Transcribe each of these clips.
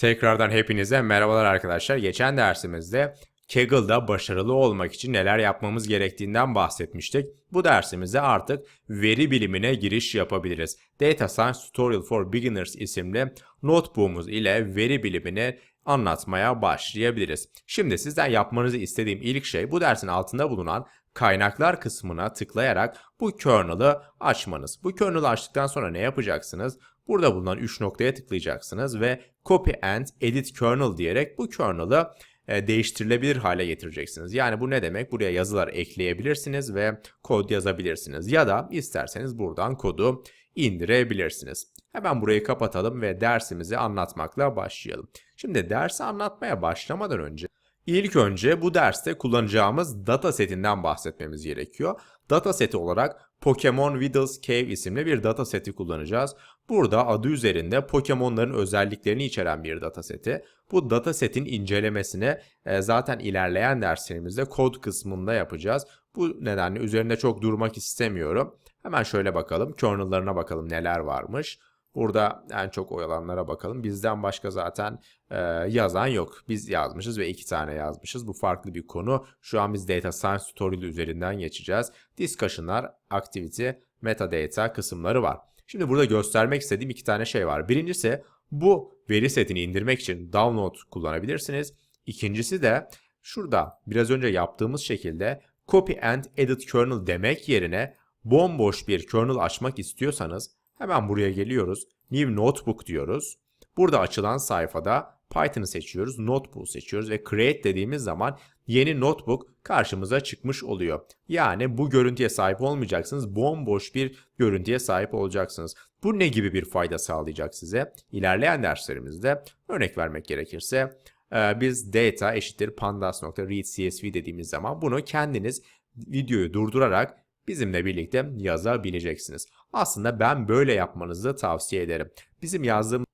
Tekrardan hepinize merhabalar arkadaşlar. Geçen dersimizde Kaggle'da başarılı olmak için neler yapmamız gerektiğinden bahsetmiştik. Bu dersimizde artık veri bilimine giriş yapabiliriz. Data Science Tutorial for Beginners isimli notebook'umuz ile veri bilimini anlatmaya başlayabiliriz. Şimdi sizden yapmanızı istediğim ilk şey bu dersin altında bulunan kaynaklar kısmına tıklayarak bu kernel'ı açmanız. Bu kernel'ı açtıktan sonra ne yapacaksınız? Burada bulunan 3 noktaya tıklayacaksınız ve copy and edit kernel diyerek bu kernel'ı e, değiştirilebilir hale getireceksiniz. Yani bu ne demek? Buraya yazılar ekleyebilirsiniz ve kod yazabilirsiniz. Ya da isterseniz buradan kodu indirebilirsiniz. Hemen burayı kapatalım ve dersimizi anlatmakla başlayalım. Şimdi dersi anlatmaya başlamadan önce İlk önce bu derste kullanacağımız datasetinden bahsetmemiz gerekiyor. Dataseti olarak Pokemon Widdles Cave isimli bir dataseti kullanacağız. Burada adı üzerinde Pokemon'ların özelliklerini içeren bir dataseti. Bu datasetin incelemesini e, zaten ilerleyen derslerimizde kod kısmında yapacağız. Bu nedenle üzerinde çok durmak istemiyorum. Hemen şöyle bakalım. Kernel'larına bakalım neler varmış. Burada en çok oyalanlara bakalım. Bizden başka zaten e, yazan yok. Biz yazmışız ve iki tane yazmışız. Bu farklı bir konu. Şu an biz Data Science Tutorial üzerinden geçeceğiz. Discussion'lar, Activity, Metadata kısımları var. Şimdi burada göstermek istediğim iki tane şey var. Birincisi bu veri setini indirmek için download kullanabilirsiniz. İkincisi de şurada biraz önce yaptığımız şekilde copy and edit kernel demek yerine bomboş bir kernel açmak istiyorsanız Hemen buraya geliyoruz. New Notebook diyoruz. Burada açılan sayfada Python'ı seçiyoruz, Notebook seçiyoruz ve Create dediğimiz zaman yeni notebook karşımıza çıkmış oluyor. Yani bu görüntüye sahip olmayacaksınız, bomboş bir görüntüye sahip olacaksınız. Bu ne gibi bir fayda sağlayacak size? İlerleyen derslerimizde örnek vermek gerekirse biz data eşittir pandas.readcsv dediğimiz zaman bunu kendiniz videoyu durdurarak bizimle birlikte yazabileceksiniz. Aslında ben böyle yapmanızı tavsiye ederim. Bizim yazdığım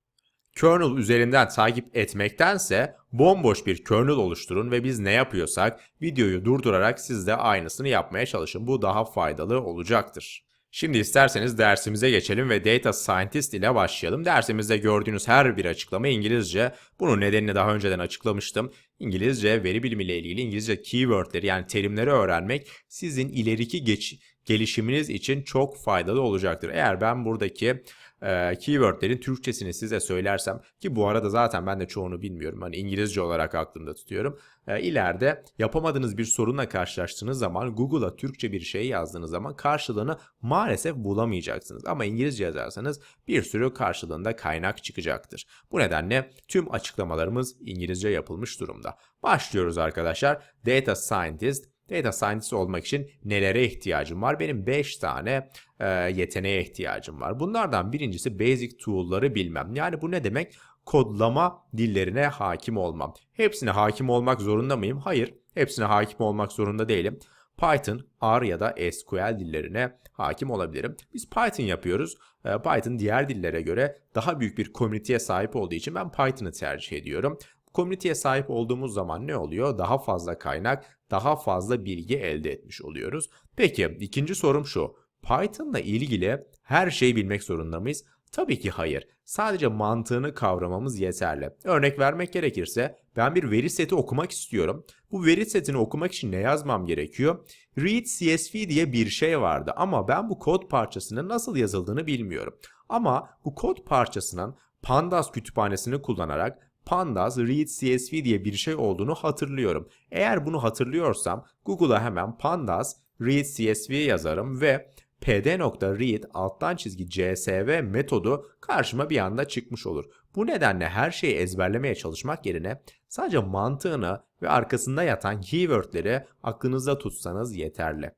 kernel üzerinden takip etmektense bomboş bir kernel oluşturun ve biz ne yapıyorsak videoyu durdurarak siz de aynısını yapmaya çalışın. Bu daha faydalı olacaktır. Şimdi isterseniz dersimize geçelim ve Data Scientist ile başlayalım. Dersimizde gördüğünüz her bir açıklama İngilizce. Bunun nedenini daha önceden açıklamıştım. İngilizce veri bilimi ile ilgili İngilizce keywordleri yani terimleri öğrenmek sizin ileriki geç gelişiminiz için çok faydalı olacaktır. Eğer ben buradaki e, keywordlerin Türkçesini size söylersem ki bu arada zaten ben de çoğunu bilmiyorum. Hani İngilizce olarak aklımda tutuyorum. E, ileride yapamadığınız bir sorunla karşılaştığınız zaman Google'a Türkçe bir şey yazdığınız zaman karşılığını maalesef bulamayacaksınız. Ama İngilizce yazarsanız bir sürü karşılığında kaynak çıkacaktır. Bu nedenle tüm açıklamalarımız İngilizce yapılmış durumda. Başlıyoruz arkadaşlar. Data Scientist Data Scientist olmak için nelere ihtiyacım var? Benim 5 tane e, yeteneğe ihtiyacım var. Bunlardan birincisi basic tool'ları bilmem. Yani bu ne demek? Kodlama dillerine hakim olmam. Hepsine hakim olmak zorunda mıyım? Hayır. Hepsine hakim olmak zorunda değilim. Python, R ya da SQL dillerine hakim olabilirim. Biz Python yapıyoruz. E, Python diğer dillere göre daha büyük bir komüniteye sahip olduğu için ben Python'ı tercih ediyorum. Komüniteye sahip olduğumuz zaman ne oluyor? Daha fazla kaynak, daha fazla bilgi elde etmiş oluyoruz. Peki ikinci sorum şu. Python'la ilgili her şeyi bilmek zorunda mıyız? Tabii ki hayır. Sadece mantığını kavramamız yeterli. Örnek vermek gerekirse ben bir veri seti okumak istiyorum. Bu veri setini okumak için ne yazmam gerekiyor? Read CSV diye bir şey vardı ama ben bu kod parçasının nasıl yazıldığını bilmiyorum. Ama bu kod parçasının Pandas kütüphanesini kullanarak Pandas Read CSV diye bir şey olduğunu hatırlıyorum. Eğer bunu hatırlıyorsam Google'a hemen Pandas Read CSV yazarım ve pd.read alttan çizgi csv metodu karşıma bir anda çıkmış olur. Bu nedenle her şeyi ezberlemeye çalışmak yerine sadece mantığını ve arkasında yatan keywordleri aklınızda tutsanız yeterli.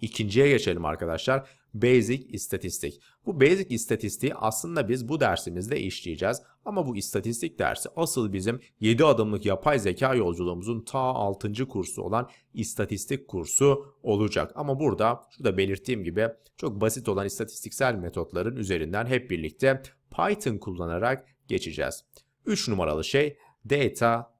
İkinciye geçelim arkadaşlar. Basic istatistik. Bu basic istatistiği aslında biz bu dersimizde işleyeceğiz. Ama bu istatistik dersi asıl bizim 7 adımlık yapay zeka yolculuğumuzun ta 6. kursu olan istatistik kursu olacak. Ama burada şurada belirttiğim gibi çok basit olan istatistiksel metotların üzerinden hep birlikte Python kullanarak geçeceğiz. 3 numaralı şey data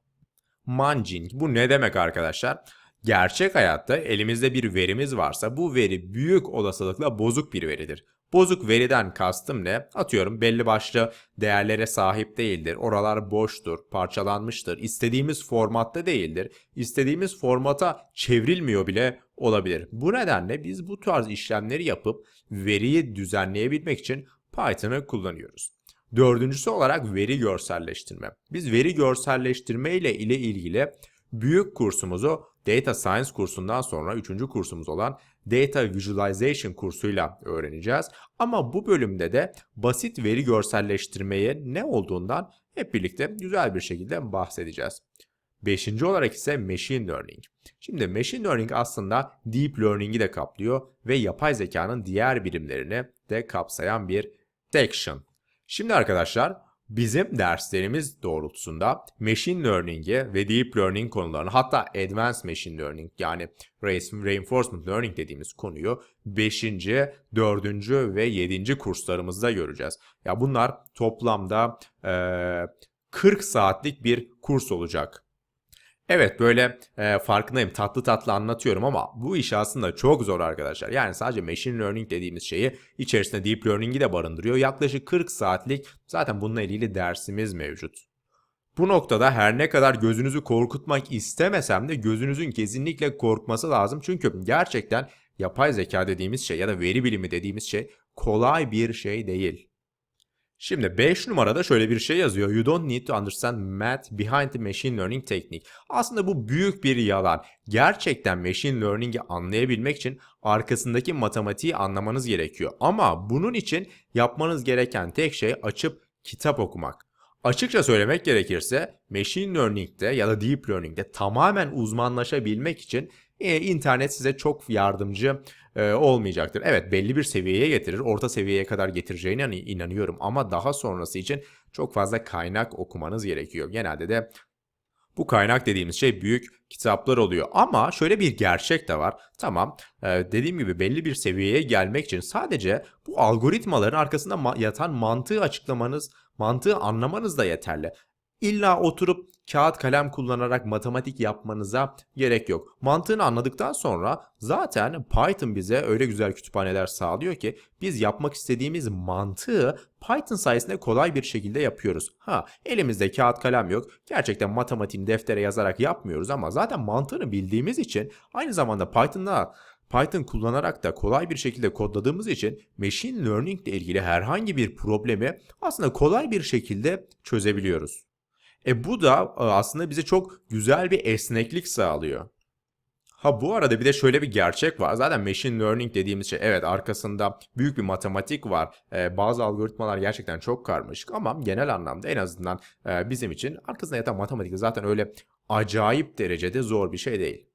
munging. Bu ne demek arkadaşlar? Gerçek hayatta elimizde bir verimiz varsa bu veri büyük olasılıkla bozuk bir veridir. Bozuk veriden kastım ne? Atıyorum belli başlı değerlere sahip değildir. Oralar boştur, parçalanmıştır. İstediğimiz formatta değildir. İstediğimiz formata çevrilmiyor bile olabilir. Bu nedenle biz bu tarz işlemleri yapıp veriyi düzenleyebilmek için Python'ı kullanıyoruz. Dördüncüsü olarak veri görselleştirme. Biz veri görselleştirme ile ilgili büyük kursumuzu Data Science kursundan sonra üçüncü kursumuz olan Data Visualization kursuyla öğreneceğiz. Ama bu bölümde de basit veri görselleştirmeye ne olduğundan hep birlikte güzel bir şekilde bahsedeceğiz. Beşinci olarak ise Machine Learning. Şimdi Machine Learning aslında Deep Learning'i de kaplıyor ve yapay zekanın diğer birimlerini de kapsayan bir section. Şimdi arkadaşlar bizim derslerimiz doğrultusunda Machine Learning'i ve Deep Learning konularını hatta Advanced Machine Learning yani Reinforcement Learning dediğimiz konuyu 5. 4. ve 7. kurslarımızda göreceğiz. Ya bunlar toplamda eee 40 saatlik bir kurs olacak. Evet böyle e, farkındayım tatlı tatlı anlatıyorum ama bu iş aslında çok zor arkadaşlar. Yani sadece machine learning dediğimiz şeyi içerisinde deep learning'i de barındırıyor. Yaklaşık 40 saatlik zaten bununla ilgili dersimiz mevcut. Bu noktada her ne kadar gözünüzü korkutmak istemesem de gözünüzün kesinlikle korkması lazım. Çünkü gerçekten yapay zeka dediğimiz şey ya da veri bilimi dediğimiz şey kolay bir şey değil. Şimdi 5 numarada şöyle bir şey yazıyor. You don't need to understand math behind the machine learning technique. Aslında bu büyük bir yalan. Gerçekten machine learning'i anlayabilmek için arkasındaki matematiği anlamanız gerekiyor. Ama bunun için yapmanız gereken tek şey açıp kitap okumak. Açıkça söylemek gerekirse machine learning'de ya da deep learning'de tamamen uzmanlaşabilmek için e, internet size çok yardımcı e, olmayacaktır. Evet belli bir seviyeye getirir. Orta seviyeye kadar getireceğine inanıyorum ama daha sonrası için çok fazla kaynak okumanız gerekiyor. Genelde de bu kaynak dediğimiz şey büyük kitaplar oluyor. Ama şöyle bir gerçek de var. Tamam e, dediğim gibi belli bir seviyeye gelmek için sadece bu algoritmaların arkasında yatan mantığı açıklamanız, mantığı anlamanız da yeterli. İlla oturup kağıt kalem kullanarak matematik yapmanıza gerek yok. Mantığını anladıktan sonra zaten Python bize öyle güzel kütüphaneler sağlıyor ki biz yapmak istediğimiz mantığı Python sayesinde kolay bir şekilde yapıyoruz. Ha elimizde kağıt kalem yok. Gerçekten matematiğini deftere yazarak yapmıyoruz ama zaten mantığını bildiğimiz için aynı zamanda Python'da Python kullanarak da kolay bir şekilde kodladığımız için machine learning ile ilgili herhangi bir problemi aslında kolay bir şekilde çözebiliyoruz. E bu da e, aslında bize çok güzel bir esneklik sağlıyor. Ha bu arada bir de şöyle bir gerçek var. Zaten machine learning dediğimiz şey evet arkasında büyük bir matematik var. Ee, bazı algoritmalar gerçekten çok karmaşık ama genel anlamda en azından e, bizim için arkasında yatan matematik zaten öyle acayip derecede zor bir şey değil.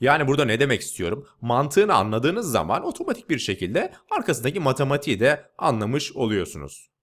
Yani burada ne demek istiyorum? Mantığını anladığınız zaman otomatik bir şekilde arkasındaki matematiği de anlamış oluyorsunuz.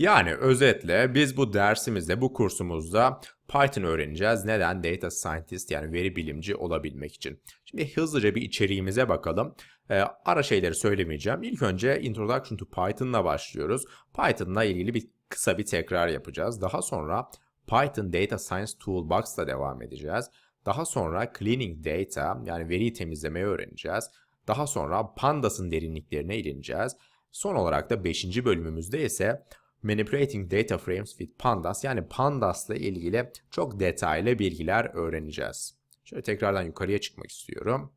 Yani özetle biz bu dersimizde, bu kursumuzda Python öğreneceğiz. Neden? Data Scientist yani veri bilimci olabilmek için. Şimdi hızlıca bir içeriğimize bakalım. Ee, ara şeyleri söylemeyeceğim. İlk önce Introduction to Python'la başlıyoruz. Python'la ilgili bir kısa bir tekrar yapacağız. Daha sonra Python Data Science Toolbox'la devam edeceğiz. Daha sonra Cleaning Data yani veriyi temizlemeyi öğreneceğiz. Daha sonra Pandas'ın derinliklerine ineceğiz. Son olarak da 5. bölümümüzde ise Manipulating Data Frames with Pandas yani Pandas ile ilgili çok detaylı bilgiler öğreneceğiz. Şöyle tekrardan yukarıya çıkmak istiyorum.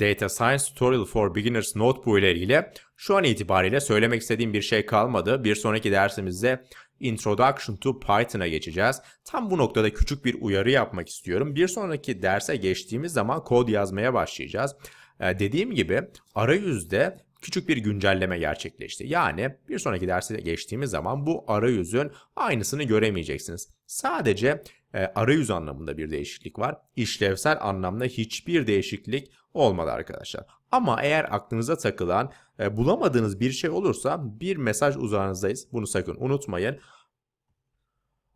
Data Science Tutorial for Beginners Notebook ile ilgili şu an itibariyle söylemek istediğim bir şey kalmadı. Bir sonraki dersimizde Introduction to Python'a geçeceğiz. Tam bu noktada küçük bir uyarı yapmak istiyorum. Bir sonraki derse geçtiğimiz zaman kod yazmaya başlayacağız. Ee, dediğim gibi arayüzde küçük bir güncelleme gerçekleşti. Yani bir sonraki derse geçtiğimiz zaman bu arayüzün aynısını göremeyeceksiniz. Sadece e, arayüz anlamında bir değişiklik var. İşlevsel anlamda hiçbir değişiklik olmadı arkadaşlar. Ama eğer aklınıza takılan, e, bulamadığınız bir şey olursa bir mesaj uzağınızdayız. Bunu sakın unutmayın.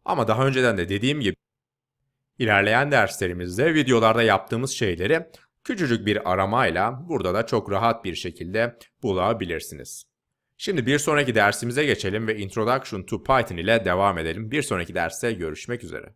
Ama daha önceden de dediğim gibi ilerleyen derslerimizde videolarda yaptığımız şeyleri Küçücük bir aramayla burada da çok rahat bir şekilde bulabilirsiniz. Şimdi bir sonraki dersimize geçelim ve Introduction to Python ile devam edelim. Bir sonraki derste görüşmek üzere.